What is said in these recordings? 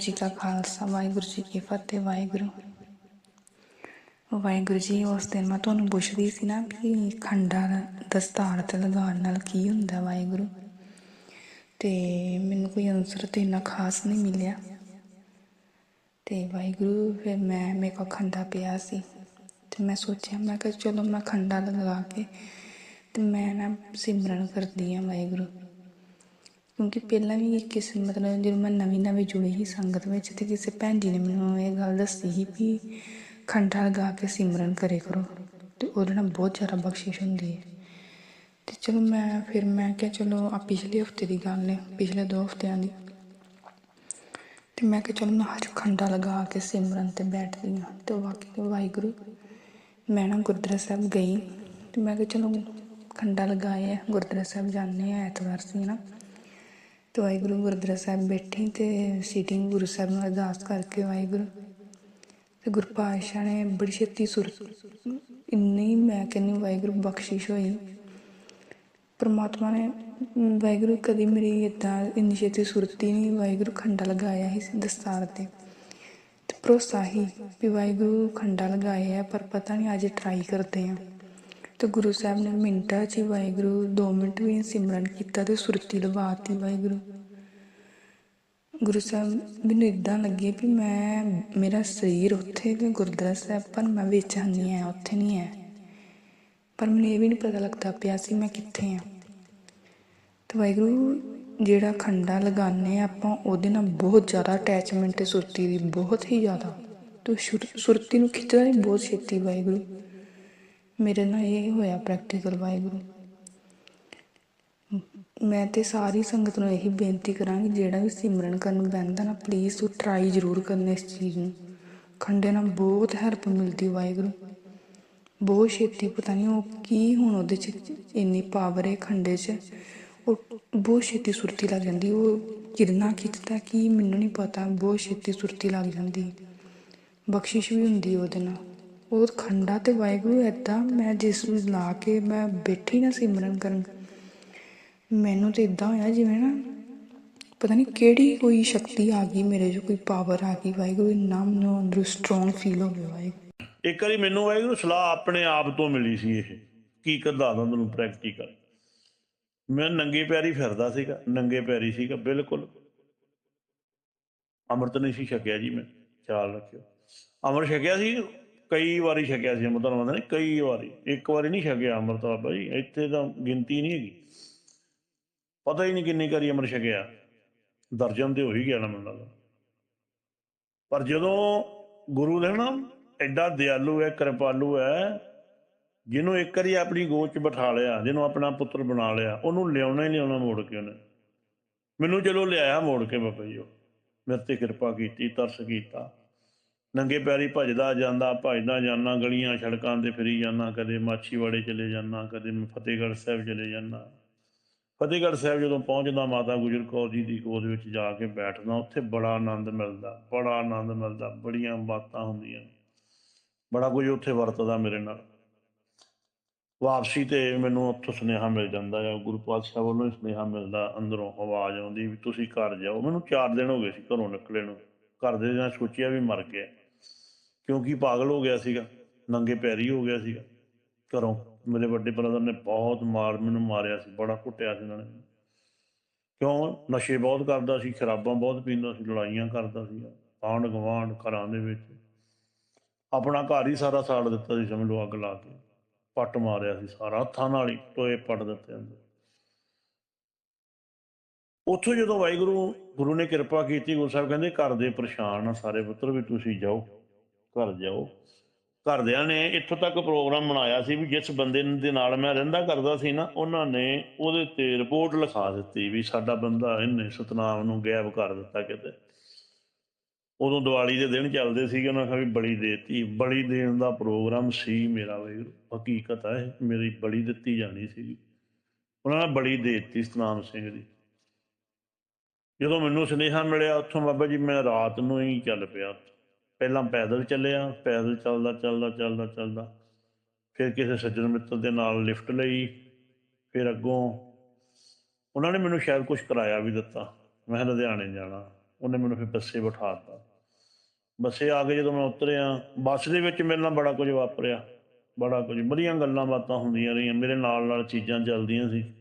ਜੀ ਕਾ ਖਾਲਸਾ, ਵਾਹਿਗੁਰੂ ਜੀ ਕੀ ਫਤਿਹ, ਵਾਹਿਗੁਰੂ। ਵਾਹਿਗੁਰੂ ਜੀ, ਉਸ ਦਿਨ ਮੈਂ ਤੁਹਾਨੂੰ ਪੁੱਛਦੀ ਸੀ ਨਾ ਕਿ ਖੰਡਾ ਦਸਤਾਰ ਤੇ ਲਗਾਉਣ ਨਾਲ ਕੀ ਹੁੰਦਾ ਵਾਹਿਗੁਰੂ? ਤੇ ਮੈਨੂੰ ਕੋਈ ਆਨਸਰ ਤੇ ਇੰਨਾ ਖਾਸ ਨਹੀਂ ਮਿਲਿਆ। ਤੇ ਵਾਹਿਗੁਰੂ, ਫਿਰ ਮੈਂ, ਮੇਰੇ ਕੋਲ ਖੰਡਾ ਪਿਆ ਸੀ। ਤੇ ਮੈਂ ਸੋਚਿਆ, ਮੈਂ ਕਿਹਾ ਚਲੋ ਮੈਂ ਖੰਡਾ ਲਗਾ ਕੇ ਤੇ ਮੈਂ ਨਾ ਸਿਮਰਨ ਕਰਦੀ ਆ ਵਾਹਿਗੁਰੂ। ਕਿਉਂਕਿ ਪਹਿਲਾਂ ਵੀ ਕਿਸੇ ਮਤਲਬ ਜਦੋਂ ਮੈਂ ਨਵੀਂ ਨਵੀਂ ਜੁੜੀ ਸੀ ਸੰਗਤ ਵਿੱਚ ਤੇ ਕਿਸੇ ਭੈਣ ਜੀ ਨੇ ਮੈਨੂੰ ਇਹ ਗੱਲ ਦੱਸੀ ਸੀ ਵੀ ਖੰਡਾ ਲਗਾ ਕੇ ਸਿਮਰਨ ਕਰੇ ਕਰੋ ਤੇ ਉਹਦੇ ਨਾਲ ਬਹੁਤ ਜ਼ਿਆਦਾ ਬਖਸ਼ਿਸ਼ ਹੁੰਦੀ ਹੈ। ਤੇ ਚਲੋ ਮੈਂ ਫਿਰ ਮੈਂ ਕਿਹਾ ਚਲੋ ਆ ਪਿਛਲੇ ਹਫ਼ਤੇ ਦੀ ਗੱਲ ਨੇ ਪਿਛਲੇ ਦੋ ਹਫਤਿਆਂ ਦੀ। ਤੇ ਮੈਂ ਕਿਹਾ ਚਲੋ ਮੈਂ ਅੱਜ ਖੰਡਾ ਲਗਾ ਕੇ ਸਿਮਰਨ ਤੇ ਬੈਠਦੀ ਹਾਂ ਤੇ ਵਾਕਈ ਵਾਹਿਗੁਰੂ, ਮੈਂ ਨਾ ਗੁਰਦੁਆਰਾ ਸਾਹਿਬ ਗਈ ਤੇ ਮੈਂ ਕਿਹਾ ਚਲੋ ਖੰਡਾ ਲਗਾਏ ਗੁਰਦੁਆਰਾ ਸਾਹਿਬ ਜਾਂਦੇ ਆ ਐਤਵਾਰ ਸੀ ਨਾ। ਤੇ ਵਾਹਿਗੁਰੂ ਗੁਰਦੁਆਰਾ ਸਾਹਿਬ ਬੈਠੀ ਤੇ ਸੀਟਿੰਗ ਗੁਰੂ ਸਾਹਿਬ ਨੂੰ ਅਰਦਾਸ ਕਰਕੇ ਵਾਹਿਗੁਰੂ। ਤੇ ਗੁਰੂ ਪਾਤਸ਼ਾਹ ਨੇ ਬੜੀ ਛੇਤੀ ਸੁਰਤ ਇੰਨੀ ਮੈਂ ਕਹਿੰਦੀ ਵਾਹਿਗੁਰੂ ਬਖਸ਼ਿਸ਼ ਹੋਈ। ਪਰਮਾਤਮਾ ਨੇ ਵਾਹਿਗੁਰੂ ਕਦੀ ਮੇਰੀ ਇਦਾਂ ਇੰਨੀ ਛੇਤੀ ਸੁਰਤੀ ਨਹੀਂ, ਵਾਹਿਗੁਰੂ ਖੰਡਾ ਲਗਾਇਆ ਸੀ ਦਸਤਾਰ ਤੇ। ਤੇ ਭਰੋਸਾ ਹੀ ਵੀ ਵਾਹਿਗੁਰੂ ਖੰਡਾ ਲਗਾਏ ਆ ਪਰ ਪਤਾ ਨਹੀਂ ਅੱਜ ਟਰਾਈ ਕਰਦੇ ਆ ਤੇ ਗੁਰੂ ਸਾਹਿਬ ਨੇ ਮਿੰਟਾਂ 'ਚ ਹੀ ਵਾਹਿਗੁਰੂ 2 ਮਿੰਟ ਵੀ ਸਿਮਰਨ ਕੀਤਾ ਤੇ ਸੁਰਤੀ ਲਵਾਤੀ ਵਾਹਿਗੁਰੂ। ਗੁਰੂ ਸਾਹਿਬ ਮੈਨੂੰ ਇਦਾਂ ਲੱਗੇ ਵੀ ਮੈਂ, ਮੇਰਾ ਸਰੀਰ ਉੱਥੇ ਤੇ ਗੁਰਦੁਆਰਾ ਸਾਹਿਬ, ਪਰ ਮੈਂ ਵਿੱਚ ਨਹੀਂ ਆ ਉੱਥੇ ਨਹੀਂ ਹੈ ਪਰ ਮੈਨੂੰ ਇਹ ਵੀ ਨਹੀਂ ਪਤਾ ਲੱਗਦਾ ਪਿਆ ਸੀ ਮੈਂ ਕਿੱਥੇ ਆ। ਤੇ ਵਾਹਿਗੁਰੂ, ਜਿਹੜਾ ਖੰਡਾ ਲਗਾਉਂਦੇ ਆ ਆਪਾਂ, ਉਹਦੇ ਨਾਲ ਬਹੁਤ ਜ਼ਿਆਦਾ ਅਟੈਚਮੈਂਟ ਹੈ ਸੁਰਤੀ ਦੀ, ਬਹੁਤ ਹੀ ਜ਼ਿਆਦਾ। ਤੇ ਸ਼ੁਰ- ਸੁਰਤੀ ਨੂੰ ਖਿੱਚਦਾ ਨਹੀਂ ਬਹੁਤ ਛੇਤੀ ਵਾਹਿਗੁਰੂ। ਮੇਰੇ ਨਾਲ ਇਹ ਹੋਇਆ ਪ੍ਰੈਕਟੀਕਲ ਵਾਹਿਗੁਰੂ। ਮੈਂ ਤੇ ਸਾਰੀ ਸੰਗਤ ਨੂੰ ਇਹੀ ਬੇਨਤੀ ਕਰਾਂਗੀ, ਜਿਹੜਾ ਵੀ ਸਿਮਰਨ ਕਰਨ ਬੈਂਦਾ ਨਾ ਪਲੀਜ਼ ਤੂੰ ਟਰਾਈ ਜ਼ਰੂਰ ਕਰਨਾ ਇਸ ਚੀਜ਼ ਨੂੰ। ਖੰਡੇ ਨਾਲ ਬਹੁਤ ਹੈਲਪ ਮਿਲਦੀ ਵਾਹਿਗੁਰੂ। ਬਹੁਤ ਛੇਤੀ ਪਤਾ ਨਹੀਂ ਉਹ ਕੀ ਹੁਣ ਉਹਦੇ ਚ ਇੰਨੀ ਪਾਵਰ ਹੈ ਖੰਡੇ 'ਚ। ਉਹ ਬਹੁਤ ਛੇਤੀ ਸੁਰਤੀ ਲੱਗ ਜਾਂਦੀ, ਉਹ ਕਿਰਨਾ ਖਿੱਚਦਾ, ਕੀ ਮੈਨੂੰ ਨਹੀਂ ਪਤਾ, ਬਹੁਤ ਛੇਤੀ ਸੁਰਤੀ ਲੱਗ ਜਾਂਦੀ। ਬਖਸ਼ਿਸ਼ ਵੀ ਹੁੰਦੀ ਉਹਦੇ ਨਾਲ। ਉਹ ਖੰਡਾ ਤੇ ਵਾਹਿਗੁਰੂ ਏਦਾਂ ਮੈਂ ਜਿਸ ਨੂੰ ਲਾ ਕੇ ਮੈਂ ਬੈਠੀ ਨਾ ਸਿਮਰਨ ਕਰਨ। ਮੈਨੂੰ ਤੇ ਇਦਾਂ ਹੋਇਆ ਜਿਵੇਂ ਨਾ ਪਤਾ ਨਹੀਂ ਕਿਹੜੀ ਕੋਈ ਸ਼ਕਤੀ ਆ ਗਈ, ਮੇਰੇ 'ਚ ਕੋਈ ਪਾਵਰ ਆ ਗਈ, ਵਾਹਿਗੁਰੂ ਇੰਨਾ ਮੈਨੂੰ ਅੰਦਰੋਂ ਸਟਰੋਂਗ ਫੀਲ ਹੋ ਗਿਆ ਵਾਹਿਗੁਰੂ। ਇੱਕ ਵਾਰੀ ਮੈਨੂੰ ਵਾਹਿਗੁਰੂ ਸਲਾਹ ਆਪਣੇ ਆਪ ਤੋਂ ਮਿਲੀ ਸੀ ਇਹ, ਕੀ ਕਰਦਾ ਦਾ ਤੁਹਾਨੂੰ ਪ੍ਰੈਕਟੀਕਲ ਮੈਂ ਨੰਗੇ ਪੈਰੀ ਫਿਰਦਾ ਸੀਗਾ, ਨੰਗੇ ਪੈਰੀ ਸੀਗਾ, ਬਿਲਕੁਲ। ਅੰਮ੍ਰਿਤ ਨਹੀਂ ਸੀ ਛਕਿਆ ਜੀ ਮੈਂ, ਖਿਆਲ ਰੱਖਿਓ। ਅੰਮ੍ਰਿਤ ਛਕਿਆ ਸੀ ਕਈ ਵਾਰੀ ਛਕਿਆ ਸੀ ਅੰਮ੍ਰਿਤ ਨਾਲ ਨੇ, ਕਈ ਵਾਰੀ। ਇੱਕ ਵਾਰੀ ਨਹੀਂ ਛਕਿਆ ਅੰਮ੍ਰਿਤ ਬਾਬਾ ਜੀ ਇੱਥੇ ਤਾਂ ਗਿਣਤੀ ਨਹੀਂ ਹੈਗੀ। ਪਤਾ ਹੀ ਨਹੀਂ ਕਿੰਨੀ ਵਾਰੀ ਅੰਮ੍ਰਿਤ ਛਕਿਆ। ਦਰਜਨ ਤੇ ਹੋ ਹੀ ਗਿਆ ਨਾ ਮੈਨੂੰ ਲੱਗਦਾ। ਪਰ ਜਦੋਂ ਗੁਰੂ ਨੇ ਨਾ ਐਡਾ ਦਿਆਲੂ ਹੈ, ਕਿਰਪਾਲੂ ਹੈ, ਜਿਹਨੂੰ ਇੱਕ ਵਾਰੀ ਆਪਣੀ ਗੋਚ 'ਚ ਬਿਠਾ ਲਿਆ, ਜਿਹਨੂੰ ਆਪਣਾ ਪੁੱਤਰ ਬਣਾ ਲਿਆ, ਉਹਨੂੰ ਲਿਆਉਣਾ ਹੀ ਲਿਆਉਣਾ ਮੋੜ ਕੇ ਉਹਨੇ। ਮੈਨੂੰ ਚਲੋ ਲਿਆਇਆ ਮੋੜ ਕੇ ਬਾਬਾ ਜੀ ਉਹ। ਮੇਰੇ ਤੇ ਕਿਰਪਾ ਕੀਤੀ, ਤਰਸ ਕੀਤਾ। ਨੰਗੇ ਪੈਰੀ ਭਜਦਾ ਜਾਂਦਾ ਭਜਦਾ ਜਾਂਦਾ, ਗਲੀਆਂ ਸੜਕਾਂ ਤੇ ਫਿਰੀ ਜਾਂਦਾ, ਕਦੇ ਮਾਛੀਵਾੜੇ ਚਲੇ ਜਾਂਦਾ, ਕਦੇ ਮੈਂ ਫਤਿਹਗੜ੍ਹ ਸਾਹਿਬ ਚਲੇ ਜਾਂਦਾ। ਫਤਿਹਗੜ੍ਹ ਸਾਹਿਬ ਜਦੋਂ ਪਹੁੰਚਦਾ ਮਾਤਾ ਗੁਜਰ ਕੌਰ ਜੀ ਦੀ ਗੋਦ ਵਿੱਚ ਜਾ ਕੇ ਬੈਠਦਾ, ਉੱਥੇ ਬੜਾ ਆਨੰਦ ਮਿਲਦਾ, ਬੜਾ ਆਨੰਦ ਮਿਲਦਾ, ਬੜੀਆਂ ਬਾਤਾਂ ਹੁੰਦੀਆਂ। ਬੜਾ ਕੁਝ ਉੱਥੇ ਵਰਤਦਾ ਮੇਰੇ ਨਾਲ। ਵਾਪਸੀ ਤੇ ਮੈਨੂੰ ਉੱਥੋਂ ਸੁਨੇਹਾ ਮਿਲ ਜਾਂਦਾ ਹੈ, ਗੁਰੂ ਪਾਤਸ਼ਾਹ ਵੱਲੋਂ ਹੀ ਸੁਨੇਹਾ ਮਿਲਦਾ, ਅੰਦਰੋਂ ਆਵਾਜ਼ ਆਉਂਦੀ ਵੀ ਤੁਸੀਂ ਘਰ ਜਾਓ। ਮੈਨੂੰ 4 ਦਿਨ ਹੋ ਗਏ ਸੀ ਘਰੋਂ ਨਿਕਲੇ ਨੂੰ। ਘਰ ਦੇ ਨਾਲ ਸੋਚਿਆ ਵੀ ਮਰ ਗਿਆ। ਕਿਉਂਕਿ ਪਾਗਲ ਹੋ ਗਿਆ ਸੀਗਾ, ਨੰਗੇ ਪੈਰੀ ਹੋ ਗਿਆ ਸੀਗਾ। ਘਰੋਂ ਮੇਰੇ ਵੱਡੇ ਬ੍ਰਦਰ ਨੇ ਬਹੁਤ ਮਾਰ, ਮੈਨੂੰ ਮਾਰਿਆ ਸੀ, ਬੜਾ ਕੁੱਟਿਆ ਸੀ ਉਹਨਾਂ ਨੇ। ਕਿਉਂ? ਨਸ਼ੇ ਬਹੁਤ ਕਰਦਾ ਸੀ, ਸ਼ਰਾਬਾਂ ਬਹੁਤ ਪੀਂਦਾ ਸੀ, ਲੜਾਈਆਂ ਕਰਦਾ ਸੀ ਆਂਢ ਗੁਆਂਢ ਘਰਾਂ ਦੇ ਵਿੱਚ। ਆਪਣਾ ਘਰ ਹੀ ਸਾਰਾ ਸਾੜ ਦਿੱਤਾ ਸੀ, ਸਮਝ ਲਓ ਅੱਗ ਲਾ ਕੇ। ਪੱਟ ਮਾਰਿਆ ਸੀ ਸਾਰਾ, ਹੱਥਾਂ ਨਾਲ ਹੀ ਟੋਏ ਪੱਟ ਦਿੱਤੇ ਅੰਦਰ। ਉੱਥੋਂ ਜਦੋਂ ਵਾਹਿਗੁਰੂ, ਗੁਰੂ ਨੇ ਕਿਰਪਾ ਕੀਤੀ, ਗੁਰੂ ਸਾਹਿਬ ਕਹਿੰਦੇ ਘਰ ਦੇ ਪਰੇਸ਼ਾਨ ਆ ਸਾਰੇ ਪੁੱਤਰ ਵੀ ਤੁਸੀਂ ਜਾਓ। ਘਰ ਜਾਓ। ਘਰਦਿਆਂ ਨੇ ਇੱਥੋਂ ਤੱਕ ਪ੍ਰੋਗਰਾਮ ਬਣਾਇਆ ਸੀ ਵੀ ਜਿਸ ਬੰਦੇ ਦੇ ਨਾਲ ਮੈਂ ਰਹਿੰਦਾ ਕਰਦਾ ਸੀ ਨਾ, ਉਹਨਾਂ ਨੇ ਉਹਦੇ ਤੇ ਰਿਪੋਰਟ ਲਿਖਾ ਦਿੱਤੀ ਵੀ ਸਾਡਾ ਬੰਦਾ ਇਹਨੇ ਸਤਨਾਮ ਨੂੰ ਗਾਇਬ ਕਰ ਦਿੱਤਾ ਕਿਤੇ। ਉਦੋਂ ਦੀਵਾਲੀ ਦੇ ਦਿਨ ਚੱਲਦੇ ਸੀਗੇ, ਉਹਨਾਂ ਕਿਹਾ ਵੀ ਬਲੀ ਦੇਤੀ। ਬਲੀ ਦੇਣ ਦਾ ਪ੍ਰੋਗਰਾਮ ਸੀ ਮੇਰਾ ਵਾਹਿਗੁਰੂ ਹਕੀਕਤ ਹੈ, ਮੇਰੀ ਬਲੀ ਦਿੱਤੀ ਜਾਣੀ ਸੀ ਉਹਨਾਂ ਨੇ ਬਲੀ ਦੇ ਦਿੱਤੀ ਸਤਨਾਮ ਸਿੰਘ ਦੀ। ਜਦੋਂ ਮੈਨੂੰ ਸੁਨੇਹਾ ਮਿਲਿਆ, ਉੱਥੋਂ ਬਾਬਾ ਜੀ, ਮੈਂ ਰਾਤ ਨੂੰ ਹੀ ਚੱਲ ਪਿਆ। ਪਹਿਲਾਂ ਪੈਦਲ ਚੱਲਿਆ ਪੈਦਲ ਚੱਲਦਾ ਚੱਲਦਾ ਚੱਲਦਾ ਚੱਲਦਾ। ਫਿਰ ਕਿਸੇ ਸੱਜਣ ਮਿੱਤਰ ਦੇ ਨਾਲ ਲਿਫਟ ਲਈ। ਫਿਰ ਅੱਗੋਂ ਉਹਨਾਂ ਨੇ ਮੈਨੂੰ ਸ਼ਾਇਦ ਕੁਝ ਕਿਰਾਇਆ ਵੀ ਦਿੱਤਾ। ਮੈਂ ਲੁਧਿਆਣੇ ਜਾਣਾ। ਉਹਨੇ ਮੈਨੂੰ ਫਿਰ ਬੱਸੇ ਬਿਠਾ ਦਿੱਤਾ। ਬੱਸੇ ਆ ਕੇ ਜਦੋਂ ਮੈਂ ਉਤਰਿਆ, ਬੱਸ ਦੇ ਵਿੱਚ ਮੇਰੇ ਨਾਲ ਬੜਾ ਕੁਝ ਵਾਪਰਿਆ। ਬੜਾ ਕੁਝ, ਬੜੀਆਂ ਗੱਲਾਂ ਬਾਤਾਂ ਹੁੰਦੀਆਂ ਰਹੀਆਂ। ਮੇਰੇ ਨਾਲ ਨਾਲ ਚੀਜ਼ਾਂ ਚੱਲਦੀਆਂ ਸੀ।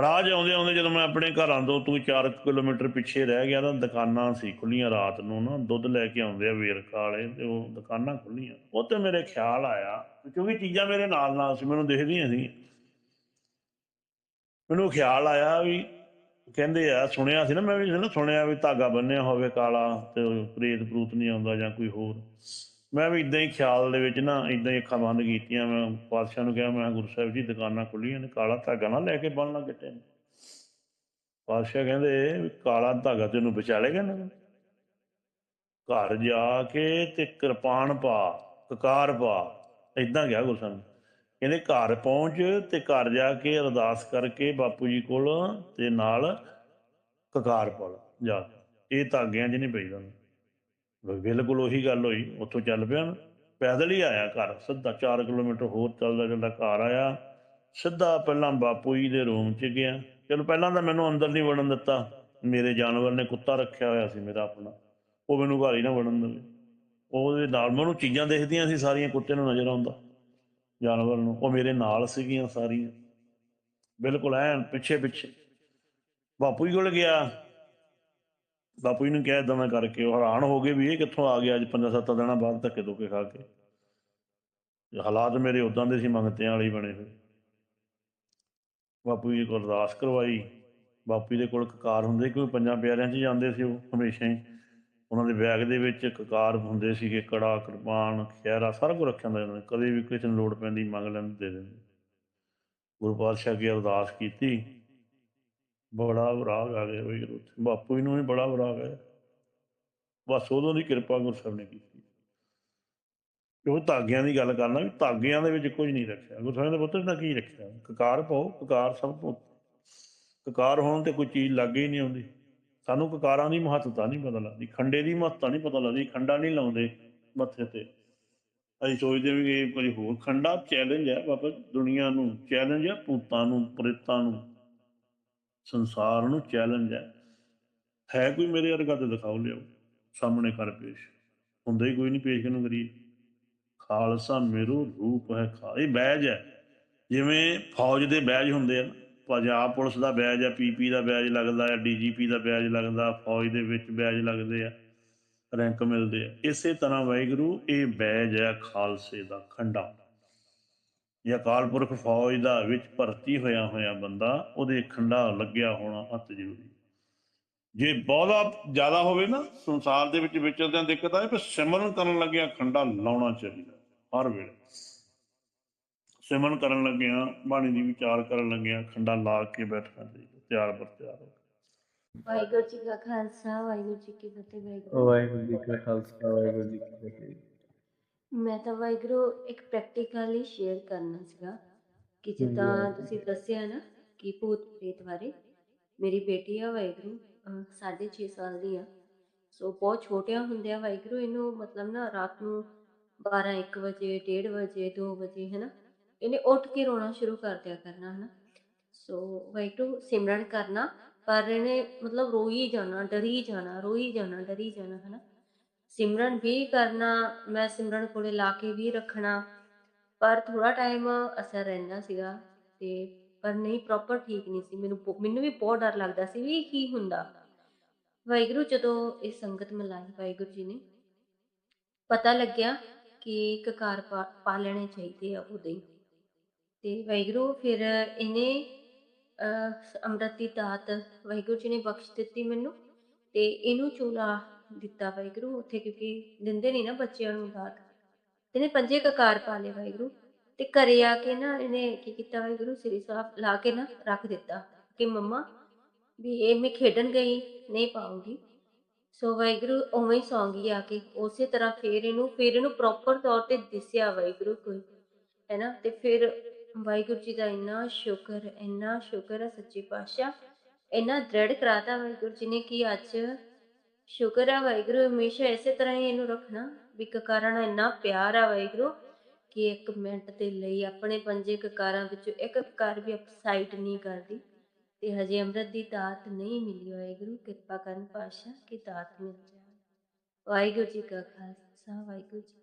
ਰਾਹ ਆਉਂਦੇ ਆਉਂਦੇ ਜਦੋਂ ਮੈਂ ਆਪਣੇ ਘਰਾਂ ਤੋਂ ਤੂੰ 4 ਕਿਲੋਮੀਟਰ ਪਿੱਛੇ ਰਹਿ ਗਿਆ ਤਾਂ ਦੁਕਾਨਾਂ ਸੀ ਖੁੱਲੀਆਂ ਰਾਤ ਨੂੰ ਨਾ, ਦੁੱਧ ਲੈ ਕੇ ਆਉਂਦੇ ਆ ਵੇਰਕਾ ਵਾਲੇ ਤੇ ਉਹ ਦੁਕਾਨਾਂ ਖੁੱਲੀਆਂ ਉਹ ਤੇ ਮੇਰੇ ਖਿਆਲ ਆਇਆ, ਕਿਉਂਕਿ ਚੀਜ਼ਾਂ ਮੇਰੇ ਨਾਲ ਨਾਲ ਸੀ, ਮੈਨੂੰ ਦਿਖਦੀਆਂ ਸੀ। ਮੈਨੂੰ ਖਿਆਲ ਆਇਆ ਵੀ ਕਹਿੰਦੇ ਆ, ਸੁਣਿਆ ਸੀ ਨਾ ਮੈਂ ਵੀ ਨਾ ਸੁਣਿਆ ਵੀ ਧਾਗਾ ਬੰਨਿਆ ਹੋਵੇ ਕਾਲਾ ਤੇ ਪ੍ਰੇਤ ਪ੍ਰੂਤ ਨਹੀਂ ਆਉਂਦਾ ਜਾਂ ਕੋਈ ਹੋਰ। ਮੈਂ ਵੀ ਇਦਾਂ ਹੀ ਖਿਆਲ ਦੇ ਵਿੱਚ ਨਾ ਇਦਾਂ ਹੀ ਅੱਖਾਂ ਬੰਦ ਕੀਤੀਆਂ, ਮੈਂ ਪਾਤਸ਼ਾਹ ਨੂੰ ਕਿਹਾ, ਮੈਂ ਗੁਰੂ ਸਾਹਿਬ ਜੀ ਦੁਕਾਨਾਂ ਖੁੱਲੀਆਂ ਨੇ, ਕਾਲਾ ਧਾਗਾ ਨਾ ਲੈ ਕੇ ਬੰਨ ਲਾ ਕਿਤੇ ਪਾਤਸ਼ਾਹ ਕਹਿੰਦੇ, ਵੀ ਕਾਲਾ ਧਾਗਾ ਤੈਨੂੰ ਬਚਾਲੇਗਾ ਨਾ ਘਰ ਜਾ ਕੇ ਤੇ ਕਿਰਪਾਨ ਪਾ, ਕਕਾਰ ਪਾ ਇਦਾਂ ਗਿਆ ਗੁਰੂ ਸਾਹਿਬ ਨੇ। ਕਹਿੰਦੇ, ਘਰ ਪਹੁੰਚ ਤੇ ਘਰ ਜਾ ਕੇ ਅਰਦਾਸ ਕਰਕੇ ਬਾਪੂ ਜੀ ਕੋਲ ਤੇ ਨਾਲ ਕਕਾਰ ਪਾ ਲਾ ਜਾ ਇਹ ਧਾਗਿਆਂ 'ਚ ਨਹੀਂ ਪਈਦਾ। ਬਿਲਕੁਲ ਉਹੀ ਗੱਲ ਹੋਈ, ਉੱਥੋਂ ਚੱਲ ਪਿਆ ਪੈਦਲ ਹੀ ਆਇਆ ਘਰ, ਸਿੱਧਾ 4 ਕਿਲੋਮੀਟਰ ਹੋਰ ਚੱਲਦਾ ਚੱਲਦਾ ਘਰ ਆਇਆ। ਸਿੱਧਾ ਪਹਿਲਾਂ ਬਾਪੂ ਜੀ ਦੇ ਰੂਮ 'ਚ ਗਿਆ। ਚਲੋ ਪਹਿਲਾਂ ਤਾਂ ਮੈਨੂੰ ਅੰਦਰ ਨਹੀਂ ਵੜਨ ਦਿੱਤਾ। ਮੇਰੇ ਜਾਨਵਰ ਨੇ ਕੁੱਤਾ ਰੱਖਿਆ ਹੋਇਆ ਸੀ ਮੇਰਾ ਆਪਣਾ। ਉਹ ਮੈਨੂੰ ਘਰ ਹੀ ਨਾ ਵੜਨ ਦੇਵੇ। ਉਹਦੇ ਨਾਲ ਮੈਨੂੰ ਚੀਜ਼ਾਂ ਦੇਖਦੀਆਂ ਸੀ, ਸਾਰੀਆਂ ਕੁੱਤੇ ਨੂੰ ਨਜ਼ਰ ਆਉਂਦਾ। ਜਾਨਵਰ ਨੂੰ, ਉਹ ਮੇਰੇ ਨਾਲ ਸੀਗੀਆਂ ਸਾਰੀਆਂ। ਬਿਲਕੁਲ ਐਨ ਪਿੱਛੇ ਪਿੱਛੇ ਬਾਪੂ ਜੀ ਕੋਲ ਗਿਆ। ਬਾਪੂ ਜੀ ਨੂੰ ਕਿਹਾ ਏਦਾਂ ਦਾ ਕਰਕੇ, ਉਹ ਹੈਰਾਨ ਹੋ ਗਏ ਵੀ ਇਹ ਕਿੱਥੋਂ ਆ ਗਿਆ ਅੱਜ ਪੰਜਾਂ ਸੱਤਾਂ ਦਿਨਾਂ ਬਾਅਦ ਧੱਕੇ ਧੁੱਕੇ ਖਾ ਕੇ। ਹਾਲਾਤ ਮੇਰੇ ਉਦਾਂ ਦੇ ਸੀ, ਮੰਗਤਿਆਂ ਵਾਲੇ ਹੀ ਬਣੇ ਹੋਏ। ਬਾਪੂ ਜੀ ਕੋਲ ਅਰਦਾਸ ਕਰਵਾਈ। ਬਾਪੂ ਜੀ ਦੇ ਕੋਲ ਕਕਾਰ ਹੁੰਦੇ ਕਿਉਂਕਿ ਪੰਜਾਂ ਪਿਆਰਿਆਂ 'ਚ ਜਾਂਦੇ ਸੀ ਉਹ ਹਮੇਸ਼ਾ ਹੀ। ਉਹਨਾਂ ਦੇ ਬੈਗ ਦੇ ਵਿੱਚ ਕਕਾਰ ਹੁੰਦੇ ਸੀਗੇ, ਕੜਾ, ਕਿਰਪਾਨ ਖਿਆਰਾ ਸਾਰਾ ਕੁਝ ਰੱਖਿਆ ਹੁੰਦਾ ਉਹਨਾਂ ਨੇ। ਕਦੇ ਵੀ ਕਿਸੇ ਨੂੰ ਲੋੜ ਪੈਂਦੀ ਮੰਗ ਲੈਂਦੇ ਦੇ ਦਿੰਦੇ। ਗੁਰੂ ਪਾਤਸ਼ਾਹ ਕੀ ਅਰਦਾਸ ਕੀਤੀ। ਬੜਾ ਵਿਰਾਗ ਆ ਗਿਆ ਵੀ ਬਾਪੂ ਜੀ ਨੂੰ ਵੀ ਬੜਾ ਵਿਰਾਗ ਆਇਆ। ਬਸ ਉਦੋਂ ਦੀ ਕਿਰਪਾ ਗੁਰੂ ਸਾਹਿਬ ਨੇ ਕੀਤੀ। ਉਹ ਧਾਗਿਆਂ ਦੀ ਗੱਲ ਕਰਨਾ ਵੀ ਧਾਗਿਆਂ ਦੇ ਵਿੱਚ ਕੁਝ ਨਹੀਂ ਰੱਖਿਆ। ਗੁਰੂ ਸਾਹਿਬ ਨੇ ਪੁੱਤਰ ਨਾ ਕੀ ਰੱਖਿਆ? ਕਕਾਰ ਪਾਓ, ਕਕਾਰ ਸਭ ਤੋਂ ਕਕਾਰ ਹੋਣ ਤੇ ਕੋਈ ਚੀਜ਼ ਲੱਗੇ ਹੀ ਨਹੀਂ ਆਉਂਦੀ। ਸਾਨੂੰ ਕਕਾਰਾਂ ਦੀ ਮਹੱਤਤਾ ਨਹੀਂ ਪਤਾ ਲੱਗਦੀ। ਖੰਡੇ ਦੀ ਮਹੱਤਤਾ ਨਹੀਂ ਪਤਾ ਲੱਗਦੀ। ਖੰਡਾ ਨਹੀਂ ਲਾਉਂਦੇ ਮੱਥੇ ਤੇ। ਅਸੀਂ ਸੋਚਦੇ ਵੀ ਇਹ ਕੋਈ ਹੋਰ ਖੰਡਾ ਚੈਲੰਜ ਹੈ ਬਾਬਾ ਦੁਨੀਆ ਨੂੰ ਚੈਲੰਜ ਹੈ ਭੂਤਾਂ ਨੂੰ, ਪ੍ਰੇਤਾਂ ਨੂੰ। ਸੰਸਾਰ ਨੂੰ ਚੈਲੰਜ ਹੈ। ਹੈ ਕੋਈ ਮੇਰੇ ਵਰਗਾ ਤੇ ਦਿਖਾਓ ਲਿਓ ਸਾਹਮਣੇ ਕਰ ਪੇਸ਼। ਹੁੰਦਾ ਹੀ ਕੋਈ ਨਹੀਂ ਪੇਸ਼ ਕਿਨੂੰ ਕਰੀਏ। ਖਾਲਸਾ ਮੇਰੂ ਰੂਪ ਹੈ ਖਾ ਇਹ ਬੈਜ ਹੈ। ਜਿਵੇਂ ਫੌਜ ਦੇ ਬੈਜ ਹੁੰਦੇ ਆ ਨਾ, ਪੰਜਾਬ ਪੁਲਿਸ ਦਾ ਬੈਜ ਹੈ ਪੀਪੀ ਦਾ ਬੈਜ ਲੱਗਦਾ ਹੈ ਡੀਜੀਪੀ ਦਾ ਬੈਜ ਲੱਗਦਾ ਫੌਜ ਦੇ ਵਿੱਚ ਬੈਜ ਲੱਗਦੇ ਆ ਰੈਂਕ ਮਿਲਦੇ ਆ। ਇਸੇ ਤਰ੍ਹਾਂ ਵਾਹਿਗੁਰੂ ਇਹ ਬੈਜ ਹੈ ਖਾਲਸੇ ਦਾ ਖੰਡਾ। ਜਾਂ ਅਕਾਲ ਪੁਰਖ ਫੌਜ ਦਾ ਵਿੱਚ ਭਰਤੀ ਹੋਇਆ ਹੋਇਆ ਬੰਦਾ ਉਹਦੇ ਖੰਡਾ ਲੱਗਿਆ ਹੋਣਾ ਅਤ ਜ਼ਰੂਰੀ। ਜੇ ਬਹੁਤਾ ਜ਼ਿਆਦਾ ਹੋਵੇ ਨਾ ਸੰਸਾਰ ਦੇ ਵਿੱਚ ਵਿਚਰਦਿਆਂ ਦਿੱਕਤ ਆਏ ਪਰ ਸਿਮਰਨ ਕਰਨ ਲੱਗਿਆ ਖੰਡਾ ਲਾਉਣਾ ਚਾਹੀਦਾ ਹਰ ਵੇਲੇ। ਸਿਮਰਨ ਕਰਨ ਲੱਗਿਆ ਬਾਣੀ ਦੀ ਵਿਚਾਰ ਕਰਨ ਲੱਗਿਆ ਖੰਡਾ ਲਾ ਕੇ ਬੈਠਣਾ ਚਾਹੀਦਾ ਤਿਆਰ ਬਰ ਤਿਆਰ ਹੋ। ਵਾਹਿਗੁਰੂ ਜੀ ਕਾ ਖਾਲਸਾ ਵਾਹਿਗੁਰੂ ਜੀ ਕੀ ਫਤਿਹ ਵਾਹਿਗੁਰੂ ਵਾਹਿਗੁਰੂ ਜੀ ਕਾ ਖਾਲਸਾ ਵਾਹਿਗੁਰੂ ਜੀ ਕੀ ਫਤਿਹ। ਮੈਂ ਤਾਂ ਵਾਹਿਗੁਰੂ ਇੱਕ ਪ੍ਰੈਕਟੀਕਲੀ ਸ਼ੇਅਰ ਕਰਨਾ ਸੀਗਾ ਕਿ ਜਿੱਦਾਂ। ਤੁਸੀਂ ਦੱਸਿਆ ਨਾ ਕਿ ਭੂਤ ਪ੍ਰੇਤ ਬਾਰੇ ਮੇਰੀ ਬੇਟੀ ਆ ਵਾਹਿਗੁਰੂ ਅਹ ਸਾਢੇ 6 ਸਾਲ ਦੀ ਆ। ਸੋ ਬਹੁਤ ਛੋਟਿਆਂ ਹੁੰਦਿਆਂ ਵਾਹਿਗੁਰੂ ਇਹਨੂੰ ਮਤਲਬ ਨਾ ਰਾਤ ਨੂੰ 12 1 ਵਜੇ 1:30 ਵਜੇ 2 ਵਜੇ ਹੈ ਨਾ ਇਹਨੇ ਉੱਠ ਕੇ ਰੋਣਾ ਸ਼ੁਰੂ ਕਰ ਦਿਆ ਕਰਨਾ ਹੈ ਨਾ ਸੋ ਵਾਹਿਗੁਰੂ ਸਿਮਰਨ ਕਰਨਾ ਪਰ ਇਹਨੇ ਮਤਲਬ ਰੋਈ ਜਾਣਾ ਡਰੀ ਜਾਣਾ ਰੋਈ ਜਾਣਾ ਡਰੀ ਜਾਣਾ ਹੈ ਨਾ ਸਿਮਰਨ ਵੀ ਕਰਨਾ, ਮੈਂ ਸਿਮਰਨ ਕੋਲੇ ਲਾ ਕੇ ਵੀ ਰੱਖਣਾ। ਪਰ ਥੋੜਾ ਟਾਈਮ ਅਸਰ ਰਹਿੰਦਾ ਸੀਗਾ ਤੇ ਪਰ ਨਹੀਂ ਪ੍ਰੋਪਰ ਠੀਕ ਨਹੀਂ ਸੀ। ਮੈਨੂੰ ਮੈਨੂੰ ਵੀ ਬਹੁਤ ਡਰ ਲੱਗਦਾ ਸੀ ਵੀ ਕੀ ਹੁੰਦਾ। ਵਾਹਿਗੁਰੂ ਜਦੋਂ ਇਹ ਸੰਗਤ ਮਿਲਾਈ, ਵਾਹਿਗੁਰੂ ਜੀ ਨੇ, ਪਤਾ ਲੱਗਿਆ ਕਿ ਕਕਾਰ ਪਾ ਪਾ ਲੈਣੇ ਚਾਹੀਦੇ ਆ ਉਹਦੇ। ਹੀ ਤੇ ਵਾਹਿਗੁਰੂ ਫਿਰ ਇਹਨੇ ਅੰਮ੍ਰਿਤ ਦੀ ਦਾਤ ਵਾਹਿਗੁਰੂ ਜੀ ਨੇ ਬਖਸ਼ ਦਿੱਤੀ ਮੈਨੂੰ ਤੇ ਇਹਨੂੰ ਚੋਲਾ ਦਿੱਤਾ ਵਾਹਿਗੁਰੂ, ਉੱਥੇ ਕਿਉਂਕਿ ਦਿੰਦੇ ਨਹੀਂ ਨਾ ਬੱਚਿਆਂ ਨੂੰ ਦਾਤ ਇਹਨੇ ਪੰਜੇ ਕਕਾਰ ਪਾ ਲਏ ਵਾਹਿਗੁਰੂ ਤੇ ਘਰੇ ਆ ਕੇ ਨਾ ਇਹਨੇ ਕੀ ਕੀਤਾ ਵਾਹਿਗੁਰੂ, ਸ੍ਰੀ ਸਾਹਿਬ ਲਾ ਕੇ ਨਾ ਰੱਖ ਦਿੱਤਾ ਕਿ ਮੰਮਾ ਵੀ ਇਹ ਮੈਂ ਖੇਡਣ ਗਈ, ਨਹੀਂ ਪਾਉਂਗੀ। ਸੋ ਵਾਹਿਗੁਰੂ ਉਵੇਂ ਹੀ ਸੌਂਗੀ ਆ ਕੇ, ਉਸੇ ਤਰ੍ਹਾਂ ਫੇਰ ਇਹਨੂੰ ਫੇਰ ਇਹਨੂੰ ਪ੍ਰੋਪਰ ਤੌਰ ਤੇ ਦਿਸਿਆ ਵਾਹਿਗੁਰੂ ਕੋਈ ਹੈ ਨਾ ਤੇ ਫਿਰ ਵਾਹਿਗੁਰੂ ਜੀ ਦਾ ਇੰਨਾ ਸ਼ੁਕਰ ਇੰਨਾ ਸ਼ੁਕਰ ਹੈ ਸੱਚੇ ਪਾਤਸ਼ਾਹ, ਇੰਨਾ ਦ੍ਰਿੜ ਕਰਾਤਾ ਵਾਹਿਗੁਰੂ ਜੀ ਨੇ ਕਿ ਅੱਜ ਸ਼ੁਕਰ ਆ ਵਾਹਿਗੁਰੂ, ਹਮੇਸ਼ਾ ਇਸੇ ਤਰ੍ਹਾਂ ਹੀ ਇਹਨੂੰ ਰੱਖਣਾ ਵੀ ਕਕਾਰਾਂ ਇੰਨਾ ਪਿਆਰ ਆ ਵਾਹਿਗੁਰੂ ਕਿ ਇੱਕ ਮਿੰਟ ਦੇ ਲਈ ਆਪਣੇ ਪੰਜੇ ਕਕਾਰਾਂ ਵਿੱਚੋਂ ਇੱਕ ਕਕਾਰ ਵੀ ਅਪਸਾਈਡ ਨਹੀਂ ਕਰਦੀ ਤੇ ਹਜੇ ਅੰਮ੍ਰਿਤ ਦੀ ਦਾਤ ਨਹੀਂ ਮਿਲੀ ਵਾਹਿਗੁਰੂ, ਕਿਰਪਾ ਕਰਨ ਪਾਸ਼ਾ ਕਿ ਦਾਤ ਮਿਲ ਜਾਵੇ। ਵਾਹਿਗੁਰੂ ਜੀ ਕਾ ਖਾਲਸਾ, ਵਾਹਿਗੁਰੂ ਜੀ